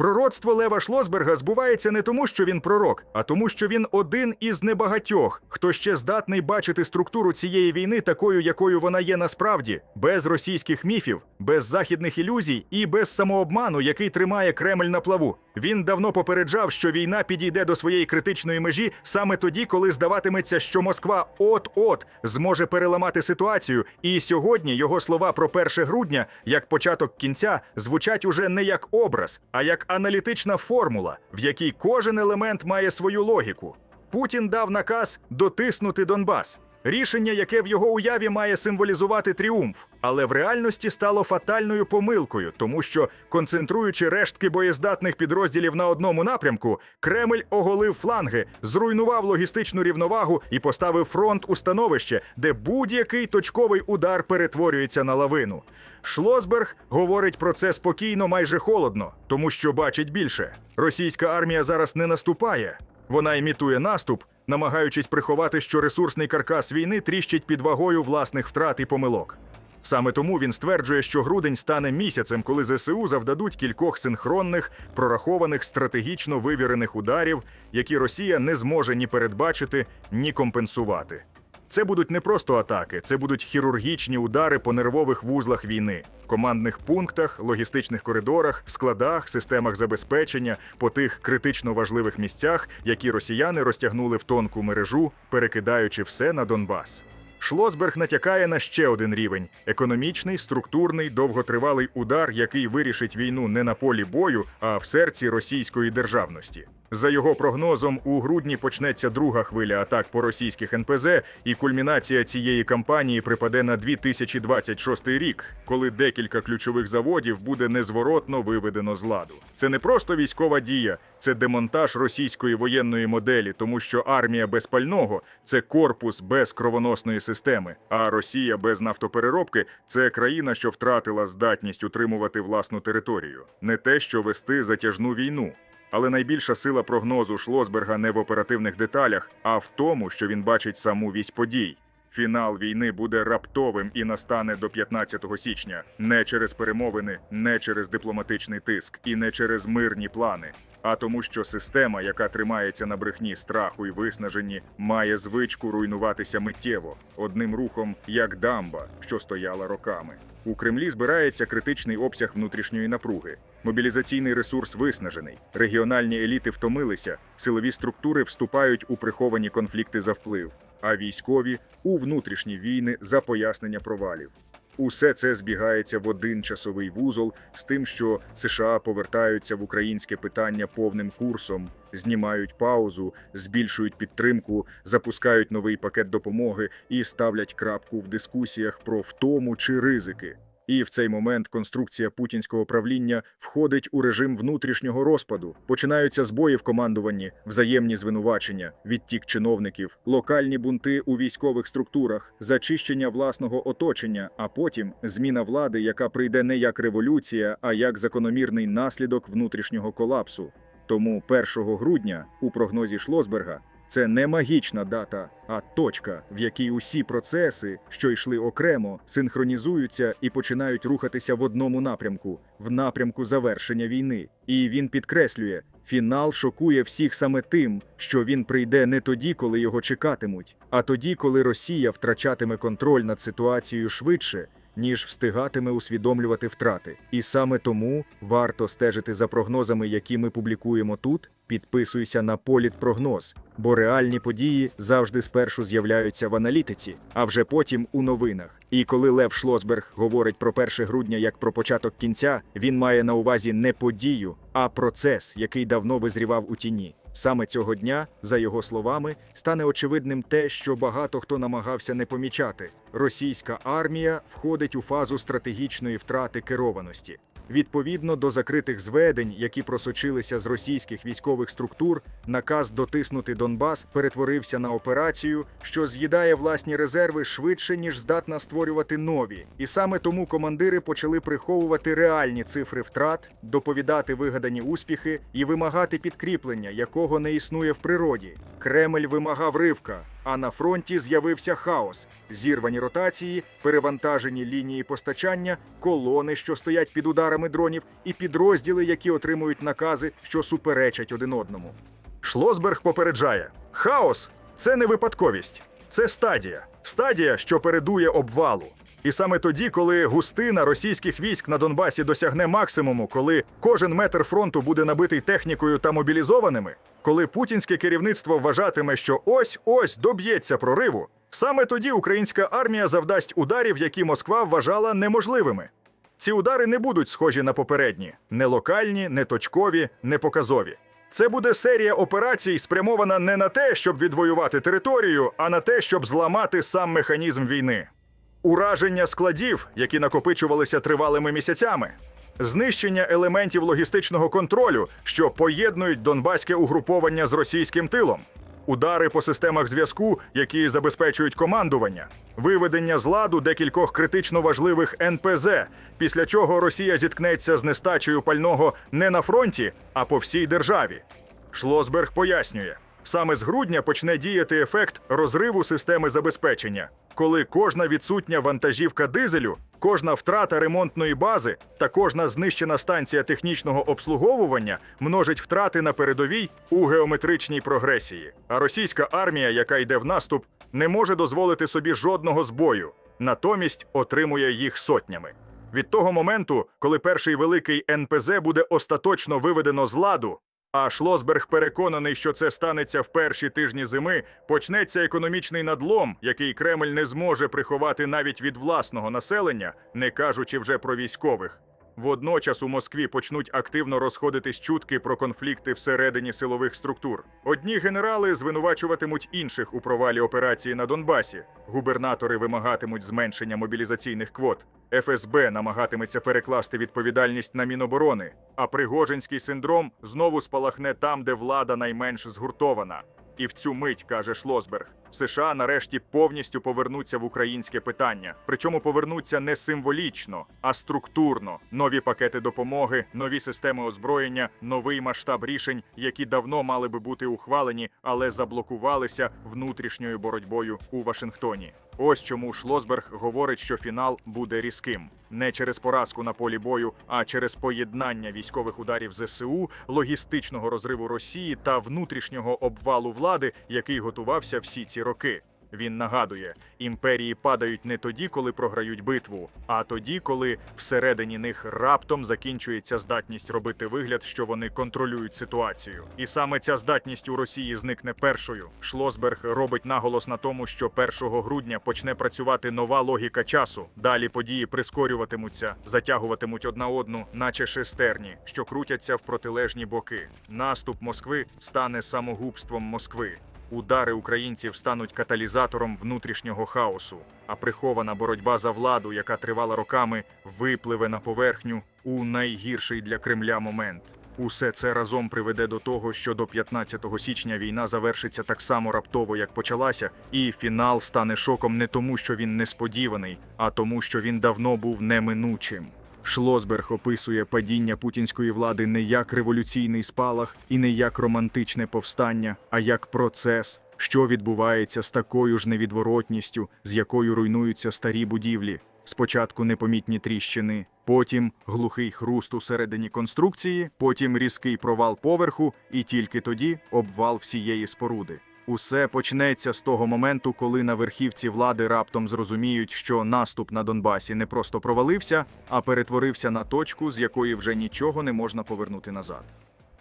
Пророцтво Лева Шлосберга збувається не тому, що він пророк, а тому, що він один із небагатьох, хто ще здатний бачити структуру цієї війни такою, якою вона є насправді, без російських міфів, без західних ілюзій і без самообману, який тримає Кремль на плаву. Він давно попереджав, що війна підійде до своєї критичної межі саме тоді, коли здаватиметься, що Москва от-от зможе переламати ситуацію. І сьогодні його слова про 1 грудня, як початок кінця, звучать уже не як образ, а як аналітична формула, в якій кожен елемент має свою логіку. Путін дав наказ дотиснути Донбас. Рішення, яке в його уяві має символізувати тріумф, але в реальності стало фатальною помилкою, тому що, концентруючи рештки боєздатних підрозділів на одному напрямку, Кремль оголив фланги, зруйнував логістичну рівновагу і поставив фронт у становище, де будь-який точковий удар перетворюється на лавину. Шлосберг говорить про це спокійно, майже холодно, тому що бачить більше. Російська армія зараз не наступає. Вона імітує наступ, намагаючись приховати, що ресурсний каркас війни тріщить під вагою власних втрат і помилок. Саме тому він стверджує, що грудень стане місяцем, коли ЗСУ завдадуть кількох синхронних, прорахованих стратегічно вивірених ударів, які Росія не зможе ні передбачити, ні компенсувати. Це будуть не просто атаки, це будуть хірургічні удари по нервових вузлах війни, командних пунктах, логістичних коридорах, складах, системах забезпечення, по тих критично важливих місцях, які росіяни розтягнули в тонку мережу, перекидаючи все на Донбас. Шлосберг натякає на ще один рівень: економічний, структурний, довготривалий удар, який вирішить війну не на полі бою, а в серці російської державності. За його прогнозом, у грудні почнеться друга хвиля атак по російських НПЗ, і кульмінація цієї кампанії припаде на 2026 рік, коли декілька ключових заводів буде незворотно виведено з ладу. Це не просто військова дія, це демонтаж російської воєнної моделі, тому що армія без пального це корпус без кровоносної системи. А Росія без нафтопереробки це країна, що втратила здатність утримувати власну територію, не те, що вести затяжну війну. Але найбільша сила прогнозу Шлосберга не в оперативних деталях, а в тому, що він бачить саму вісь подій. Фінал війни буде раптовим і настане до 15 січня, не через перемовини, не через дипломатичний тиск і не через мирні плани, а тому, що система, яка тримається на брехні страху і виснаженні, має звичку руйнуватися миттєво, одним рухом, як дамба, що стояла роками. У Кремлі збирається критичний обсяг внутрішньої напруги. Мобілізаційний ресурс виснажений, регіональні еліти втомилися, силові структури вступають у приховані конфлікти за вплив, а військові у внутрішні війни за пояснення провалів. Усе це збігається в один часовий вузол з тим, що США повертаються в українське питання повним курсом, знімають паузу, збільшують підтримку, запускають новий пакет допомоги і ставлять крапку в дискусіях про втому чи ризики. І в цей момент конструкція путінського правління входить у режим внутрішнього розпаду. Починаються збої в командуванні, взаємні звинувачення, відтік чиновників, локальні бунти у військових структурах, зачищення власного оточення, а потім зміна влади, яка прийде не як революція, а як закономірний наслідок внутрішнього колапсу. Тому 1 грудня у прогнозі Шлосберга це не магічна дата, а точка, в якій усі процеси, що йшли окремо, синхронізуються і починають рухатися в одному напрямку в напрямку завершення війни. І він підкреслює, фінал шокує всіх саме тим, що він прийде не тоді, коли його чекатимуть, а тоді, коли Росія втрачатиме контроль над ситуацією швидше. Ніж встигатиме усвідомлювати втрати, і саме тому варто стежити за прогнозами, які ми публікуємо тут. Підписуйся на політпрогноз, бо реальні події завжди спершу з'являються в аналітиці, а вже потім у новинах. І коли Лев Шлосберг говорить про 1 грудня як про початок кінця, він має на увазі не подію, а процес, який давно визрівав у тіні. Саме цього дня, за його словами, стане очевидним те, що багато хто намагався не помічати: російська армія входить у фазу стратегічної втрати керованості. Відповідно до закритих зведень, які просочилися з російських військових структур, наказ дотиснути Донбас перетворився на операцію, що з'їдає власні резерви швидше ніж здатна створювати нові. І саме тому командири почали приховувати реальні цифри втрат, доповідати вигадані успіхи і вимагати підкріплення, якого не існує в природі. Кремль вимагав ривка. А на фронті з'явився хаос: зірвані ротації, перевантажені лінії постачання, колони, що стоять під ударами дронів, і підрозділи, які отримують накази, що суперечать один одному. Шлосберг попереджає: хаос це не випадковість, це стадія. Стадія, що передує обвалу. І саме тоді, коли густина російських військ на Донбасі досягне максимуму, коли кожен метр фронту буде набитий технікою та мобілізованими, коли путінське керівництво вважатиме, що ось ось доб'ється прориву, саме тоді українська армія завдасть ударів, які Москва вважала неможливими. Ці удари не будуть схожі на попередні, не локальні, не точкові, не показові. Це буде серія операцій, спрямована не на те, щоб відвоювати територію, а на те, щоб зламати сам механізм війни. Ураження складів, які накопичувалися тривалими місяцями, знищення елементів логістичного контролю, що поєднують донбаське угруповання з російським тилом, удари по системах зв'язку, які забезпечують командування, виведення з ладу декількох критично важливих НПЗ, після чого Росія зіткнеться з нестачею пального не на фронті, а по всій державі. Шлосберг пояснює, саме з грудня почне діяти ефект розриву системи забезпечення, коли кожна відсутня вантажівка дизелю, кожна втрата ремонтної бази та кожна знищена станція технічного обслуговування множить втрати на передовій у геометричній прогресії. А російська армія, яка йде в наступ, не може дозволити собі жодного збою, натомість отримує їх сотнями. Від того моменту, коли перший великий НПЗ буде остаточно виведено з ладу, а Шлосберг переконаний, що це станеться в перші тижні зими, почнеться економічний надлом, який Кремль не зможе приховати навіть від власного населення, не кажучи вже про військових. Водночас у Москві почнуть активно розходитись чутки про конфлікти всередині силових структур. Одні генерали звинувачуватимуть інших у провалі операції на Донбасі. Губернатори вимагатимуть зменшення мобілізаційних квот. ФСБ намагатиметься перекласти відповідальність на Міноборони. А Пригожинський синдром знову спалахне там, де влада найменш згуртована. І в цю мить, каже Шлосберг, США нарешті повністю повернуться в українське питання. Причому повернуться не символічно, а структурно. Нові пакети допомоги, нові системи озброєння, новий масштаб рішень, які давно мали би бути ухвалені, але заблокувалися внутрішньою боротьбою у Вашингтоні. Ось чому Шлосберг говорить, що фінал буде різким не через поразку на полі бою, а через поєднання військових ударів ЗСУ, логістичного розриву Росії та внутрішнього обвалу влади, який готувався всі ці роки. Він нагадує, імперії падають не тоді, коли програють битву, а тоді, коли всередині них раптом закінчується здатність робити вигляд, що вони контролюють ситуацію. І саме ця здатність у Росії зникне першою. Шлосберг робить наголос на тому, що 1 грудня почне працювати нова логіка часу. Далі події прискорюватимуться, затягуватимуть одна одну, наче шестерні, що крутяться в протилежні боки. Наступ Москви стане самогубством Москви. Удари українців стануть каталізатором внутрішнього хаосу, а прихована боротьба за владу, яка тривала роками, випливе на поверхню у найгірший для Кремля момент. Усе це разом приведе до того, що до 15 січня війна завершиться так само раптово, як почалася, і фінал стане шоком не тому, що він несподіваний, а тому, що він давно був неминучим. Шлосберг описує падіння путінської влади не як революційний спалах і не як романтичне повстання, а як процес, що відбувається з такою ж невідворотністю, з якою руйнуються старі будівлі. Спочатку непомітні тріщини, потім глухий хруст усередині конструкції, потім різкий провал поверху, і тільки тоді обвал всієї споруди. Усе почнеться з того моменту, коли на верхівці влади раптом зрозуміють, що наступ на Донбасі не просто провалився, а перетворився на точку, з якої вже нічого не можна повернути назад.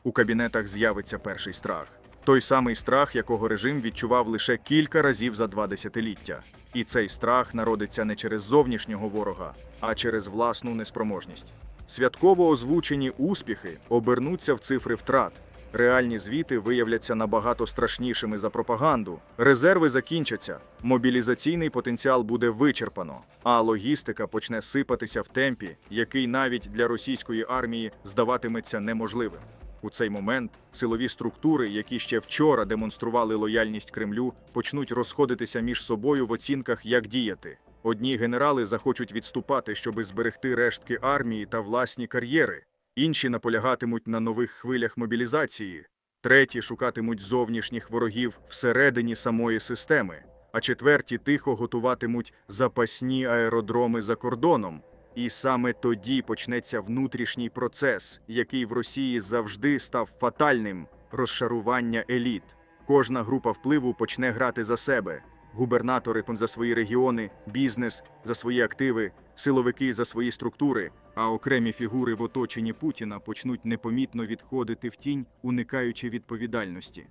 У кабінетах з'явиться перший страх. Той самий страх, якого режим відчував лише кілька разів за два десятиліття. І цей страх народиться не через зовнішнього ворога, а через власну неспроможність. Святково озвучені успіхи обернуться в цифри втрат. Реальні звіти виявляться набагато страшнішими за пропаганду. Резерви закінчаться, мобілізаційний потенціал буде вичерпано, а логістика почне сипатися в темпі, який навіть для російської армії здаватиметься неможливим. У цей момент силові структури, які ще вчора демонстрували лояльність Кремлю, почнуть розходитися між собою в оцінках, як діяти. Одні генерали захочуть відступати, щоби зберегти рештки армії та власні кар'єри. Інші наполягатимуть на нових хвилях мобілізації, Треті шукатимуть зовнішніх ворогів всередині самої системи, а четверті тихо готуватимуть запасні аеродроми за кордоном. І саме тоді почнеться внутрішній процес, який в Росії завжди став фатальним розшарування еліт. Кожна група впливу почне грати за себе. Губернатори за свої регіони, бізнес за свої активи, силовики за свої структури, а окремі фігури в оточенні Путіна почнуть непомітно відходити в тінь, уникаючи відповідальності.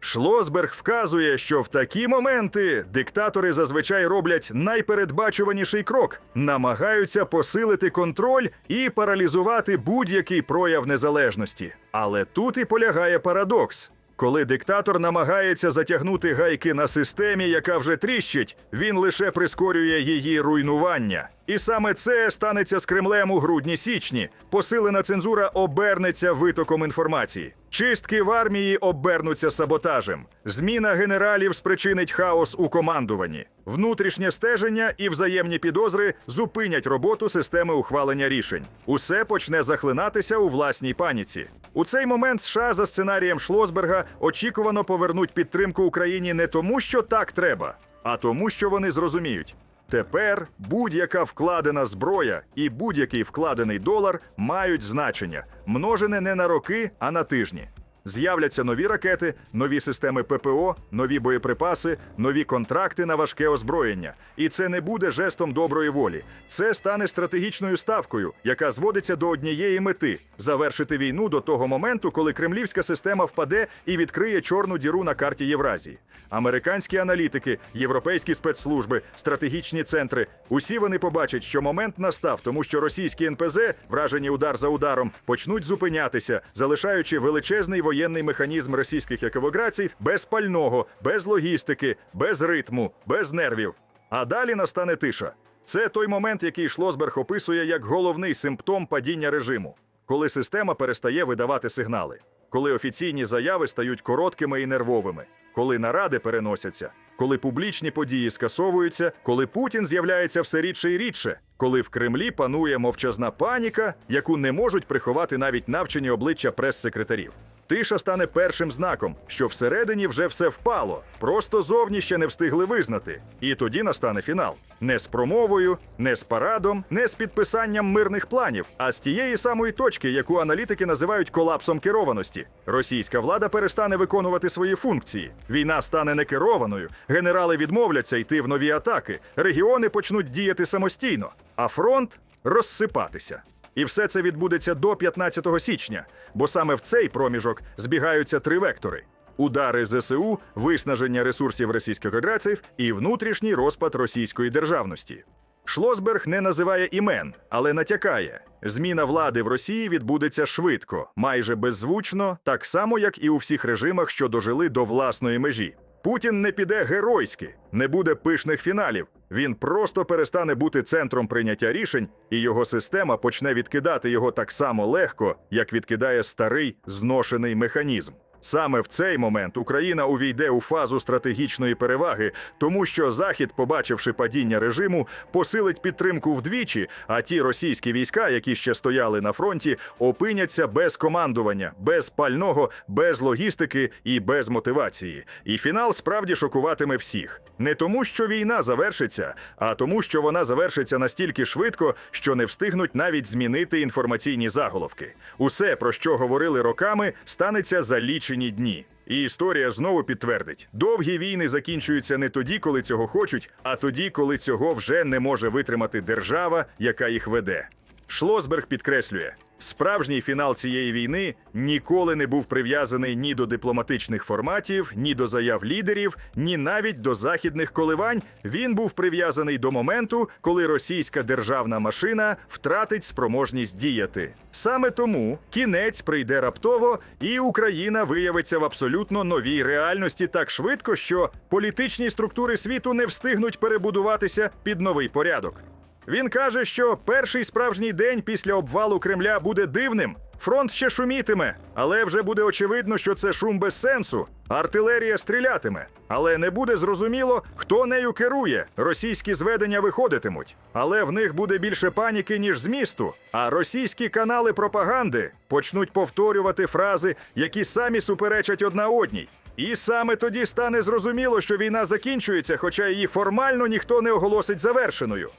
Шлосберг вказує, що в такі моменти диктатори зазвичай роблять найпередбачуваніший крок, намагаються посилити контроль і паралізувати будь-який прояв незалежності. Але тут і полягає парадокс. Коли диктатор намагається затягнути гайки на системі, яка вже тріщить, він лише прискорює її руйнування. І саме це станеться з Кремлем у грудні-січні. Посилена цензура обернеться витоком інформації. Чистки в армії обернуться саботажем. Зміна генералів спричинить хаос у командуванні. Внутрішнє стеження і взаємні підозри зупинять роботу системи ухвалення рішень. Усе почне захлинатися у власній паніці. У цей момент США за сценарієм Шлосберга очікувано повернуть підтримку Україні не тому, що так треба, а тому, що вони зрозуміють. Тепер будь-яка вкладена зброя і будь-який вкладений долар мають значення, множене не на роки, а на тижні. З'являться нові ракети, нові системи ППО, нові боєприпаси, нові контракти на важке озброєння. І це не буде жестом доброї волі. Це стане стратегічною ставкою, яка зводиться до однієї мети завершити війну до того моменту, коли кремлівська система впаде і відкриє чорну діру на карті Євразії. Американські аналітики, європейські спецслужби, стратегічні центри усі вони побачать, що момент настав, тому що російські НПЗ, вражені удар за ударом, почнуть зупинятися, залишаючи величезний воєнний механізм російських екавограцій без пального, без логістики, без ритму, без нервів. А далі настане тиша. Це той момент, який Шлосберг описує як головний симптом падіння режиму, коли система перестає видавати сигнали, коли офіційні заяви стають короткими і нервовими, коли наради переносяться, коли публічні події скасовуються, коли Путін з'являється все рідше і рідше, коли в Кремлі панує мовчазна паніка, яку не можуть приховати навіть навчені обличчя прес-секретарів. Тиша стане першим знаком, що всередині вже все впало, просто зовні ще не встигли визнати. І тоді настане фінал. Не з промовою, не з парадом, не з підписанням мирних планів, а з тієї самої точки, яку аналітики називають колапсом керованості. Російська влада перестане виконувати свої функції. Війна стане некерованою, генерали відмовляться йти в нові атаки, регіони почнуть діяти самостійно, а фронт розсипатися. І все це відбудеться до 15 січня, бо саме в цей проміжок збігаються три вектори: удари ЗСУ, виснаження ресурсів російських аграців і внутрішній розпад російської державності. Шлосберг не називає імен, але натякає: зміна влади в Росії відбудеться швидко, майже беззвучно, так само як і у всіх режимах, що дожили до власної межі. Путін не піде геройськи, не буде пишних фіналів. Він просто перестане бути центром прийняття рішень, і його система почне відкидати його так само легко, як відкидає старий зношений механізм. Саме в цей момент Україна увійде у фазу стратегічної переваги, тому що Захід, побачивши падіння режиму, посилить підтримку вдвічі, а ті російські війська, які ще стояли на фронті, опиняться без командування, без пального, без логістики і без мотивації. І фінал справді шокуватиме всіх. Не тому, що війна завершиться, а тому, що вона завершиться настільки швидко, що не встигнуть навіть змінити інформаційні заголовки. Усе, про що говорили роками, станеться за лічені дні. І історія знову підтвердить: довгі війни закінчуються не тоді, коли цього хочуть, а тоді, коли цього вже не може витримати держава, яка їх веде. Шлосберг підкреслює, справжній фінал цієї війни ніколи не був прив'язаний ні до дипломатичних форматів, ні до заяв лідерів, ні навіть до західних коливань. Він був прив'язаний до моменту, коли російська державна машина втратить спроможність діяти. Саме тому кінець прийде раптово, і Україна виявиться в абсолютно новій реальності так швидко, що політичні структури світу не встигнуть перебудуватися під новий порядок. Він каже, що перший справжній день після обвалу Кремля буде дивним. Фронт ще шумітиме, але вже буде очевидно, що це шум без сенсу. Артилерія стрілятиме, але не буде зрозуміло, хто нею керує. Російські зведення виходитимуть, але в них буде більше паніки, ніж змісту. А російські канали пропаганди почнуть повторювати фрази, які самі суперечать одна одній. І саме тоді стане зрозуміло, що війна закінчується, хоча її формально ніхто не оголосить завершеною.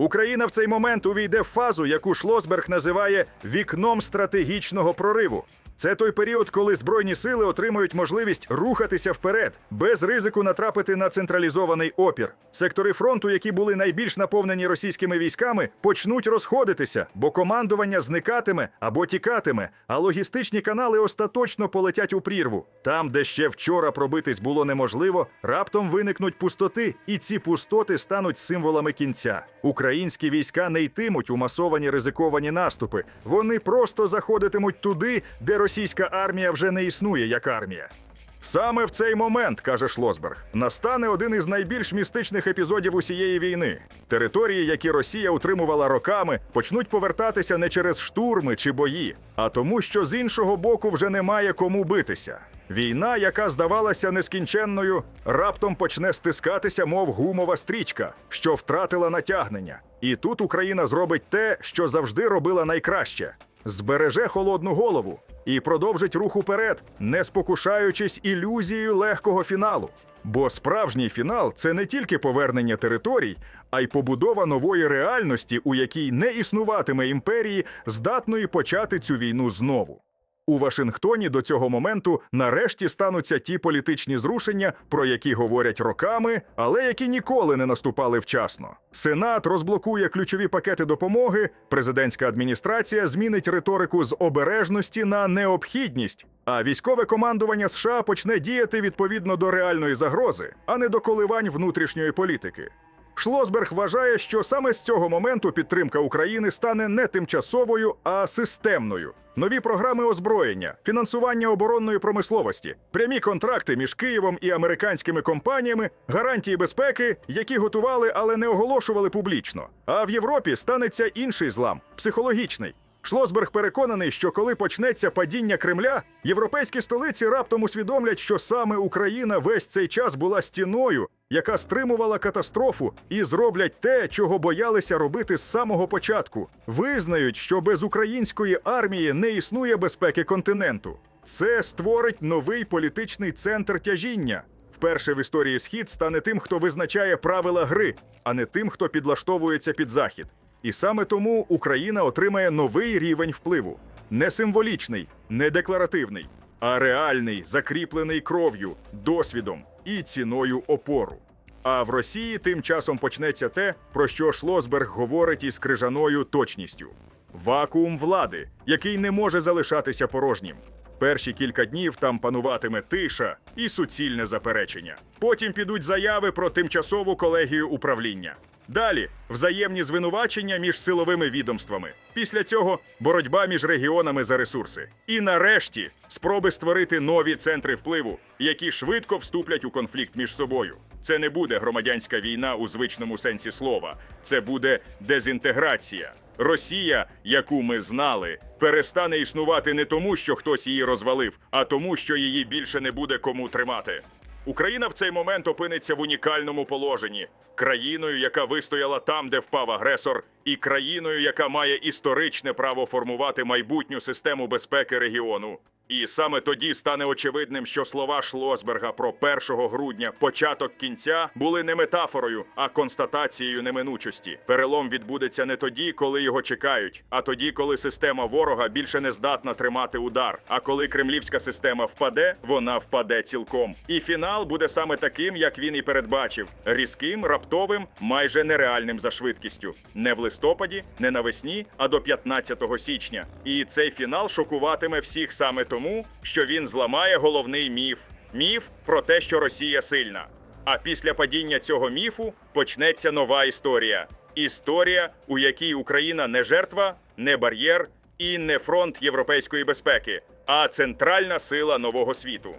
Україна в цей момент увійде в фазу, яку Шлосберг називає вікном стратегічного прориву. Це той період, коли збройні сили отримують можливість рухатися вперед, без ризику натрапити на централізований опір. Сектори фронту, які були найбільш наповнені російськими військами, почнуть розходитися, бо командування зникатиме або тікатиме, а логістичні канали остаточно полетять у прірву. Там, де ще вчора пробитись було неможливо, раптом виникнуть пустоти, і ці пустоти стануть символами кінця. Українські війська не йтимуть у масовані ризиковані наступи. Вони просто заходитимуть туди, де російська армія вже не існує як армія. Саме в цей момент, каже Шлосберг, настане один із найбільш містичних епізодів усієї війни. Території, які Росія утримувала роками, почнуть повертатися не через штурми чи бої, а тому, що з іншого боку вже немає кому битися. Війна, яка здавалася нескінченною, раптом почне стискатися, мов гумова стрічка, що втратила натягнення. І тут Україна зробить те, що завжди робила найкраще: збереже холодну голову і продовжить рух уперед, не спокушаючись ілюзією легкого фіналу. Бо справжній фінал це не тільки повернення територій, а й побудова нової реальності, у якій не існуватиме імперії, здатної почати цю війну знову. У Вашингтоні до цього моменту нарешті стануться ті політичні зрушення, про які говорять роками, але які ніколи не наступали вчасно. Сенат розблокує ключові пакети допомоги, президентська адміністрація змінить риторику з обережності на необхідність, а військове командування США почне діяти відповідно до реальної загрози, а не до коливань внутрішньої політики. Шлосберг вважає, що саме з цього моменту підтримка України стане не тимчасовою, а системною. Нові програми озброєння, фінансування оборонної промисловості, прямі контракти між Києвом і американськими компаніями, гарантії безпеки, які готували, але не оголошували публічно. А в Європі станеться інший злам психологічний. Шлосберг переконаний, що коли почнеться падіння Кремля, європейські столиці раптом усвідомлять, що саме Україна весь цей час була стіною, яка стримувала катастрофу, і зроблять те, чого боялися робити з самого початку. Визнають, що без української армії не існує безпеки континенту. Це створить новий політичний центр тяжіння. Вперше в історії схід стане тим, хто визначає правила гри, а не тим, хто підлаштовується під захід. І саме тому Україна отримає новий рівень впливу: не символічний, не декларативний, а реальний, закріплений кров'ю, досвідом і ціною опору. А в Росії тим часом почнеться те, про що Шлосберг говорить із крижаною точністю: вакуум влади, який не може залишатися порожнім. Перші кілька днів там пануватиме тиша і суцільне заперечення. Потім підуть заяви про тимчасову колегію управління. Далі взаємні звинувачення між силовими відомствами. Після цього боротьба між регіонами за ресурси. І нарешті спроби створити нові центри впливу, які швидко вступлять у конфлікт між собою. Це не буде громадянська війна у звичному сенсі слова, це буде дезінтеграція. Росія, яку ми знали, перестане існувати не тому, що хтось її розвалив, а тому, що її більше не буде кому тримати. Україна в цей момент опиниться в унікальному положенні країною, яка вистояла там, де впав агресор, і країною, яка має історичне право формувати майбутню систему безпеки регіону. І саме тоді стане очевидним, що слова Шлосберга про 1 грудня початок кінця були не метафорою, а констатацією неминучості. Перелом відбудеться не тоді, коли його чекають, а тоді, коли система ворога більше не здатна тримати удар. А коли кремлівська система впаде, вона впаде цілком. І фінал буде саме таким, як він і передбачив: різким, раптовим, майже нереальним за швидкістю. Не в листопаді, не навесні, а до 15 січня. І цей фінал шокуватиме всіх саме тому, що він зламає головний міф міф про те, що Росія сильна. А після падіння цього міфу почнеться нова історія. Історія, у якій Україна не жертва, не бар'єр і не фронт європейської безпеки, а центральна сила нового світу.